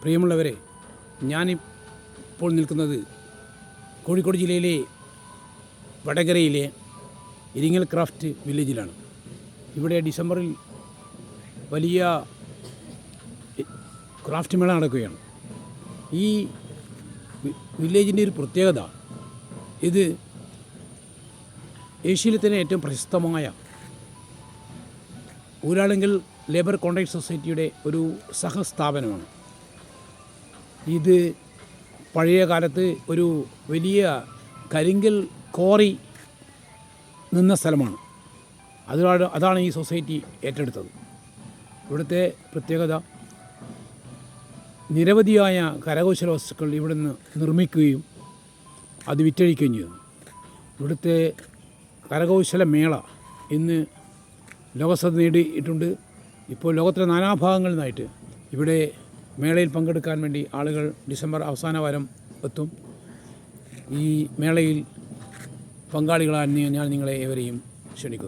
പ്രിയമുള്ളവരെ ഞാനിപ്പോൾ നിൽക്കുന്നത് കോഴിക്കോട് ജില്ലയിലെ വടകരയിലെ ഇരിങ്ങൽ ക്രാഫ്റ്റ് വില്ലേജിലാണ്. ഇവിടെ ഡിസംബറിൽ വലിയ ക്രാഫ്റ്റ് മേള നടക്കുകയാണ്. ഈ വില്ലേജിന്റെ ഒരു പ്രത്യേകത ഇത് ഏഷ്യയിലെ തന്നെ ഏറ്റവും പ്രശസ്തമായ ഊരാളുങ്കൽ ലേബർ കോൺട്രാക്ട് സൊസൈറ്റിയുടെ ഒരു സഹസ്ഥാപനമാണ്. ഇത് പഴയ കാലത്ത് ഒരു വലിയ കരിങ്കൽ കോറി നിന്ന സ്ഥലമാണ്. അതാണ് അതാണ് ഈ സൊസൈറ്റി ഏറ്റെടുത്തത്. ഇവിടുത്തെ പ്രത്യേകത നിരവധിയായ കരകൗശല വസ്തുക്കൾ ഇവിടെ നിന്ന് നിർമ്മിക്കുകയും അത് വിറ്റഴിക്കുകയും ചെയ്തു. ഇവിടുത്തെ കരകൗശല മേള ഇന്ന് ലോകശ്രദ്ധ നേടിയിട്ടുണ്ട്. ഇപ്പോൾ ലോകത്തിലെ നാനാഭാഗങ്ങളിൽ നിന്നായിട്ട് ഇവിടെ മേളയിൽ പങ്കെടുക്കാൻ വേണ്ടി ആളുകൾ ഡിസംബർ അവസാന വാരം എത്തും. ഈ മേളയിൽ പങ്കാളികളാൻ ഞാൻ നിങ്ങളെ ഏവരെയും ക്ഷണിക്കുന്നു.